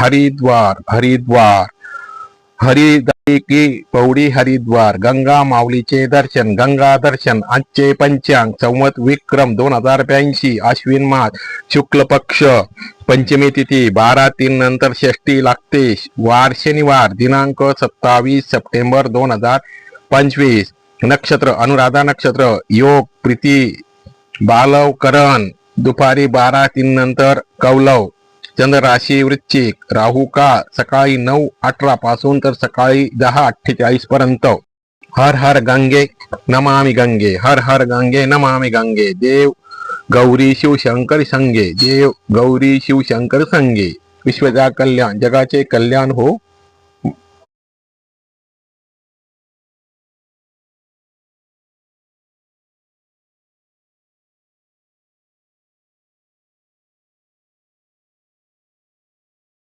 हरिद्वार हरिद्वार. हरिदाई की पौडी हरिद्वार गंगा माऊलीचे दर्शन गंगा दर्शन आजचे पंचांग संवत विक्रम दोन हजार ब्याऐंशी आश्विन मास शुक्ल पक्ष पंचमी तिथी बारा तीन नंतर षष्टी लागते वार शनिवार दिनांक सत्तावीस सप्टेंबर दोन हजार पंचवीस नक्षत्र अनुराधा नक्षत्र योग प्रीती बालवकरण दुपारी बारा तीन नंतर कौलव चंद्र राशी वृश्चिक राहू काळ सकाळी नऊ अठरा पासून तर सकाळी दहा अठ्ठेचाळीस पर्यंत. हर हर गंगे नमामि गंगे हर हर गंगे नमामि गंगे देव गौरी शिवशंकर संगे देव गौरी शिवशंकर संगे. विश्वजा कल्याण जगाचे कल्याण हो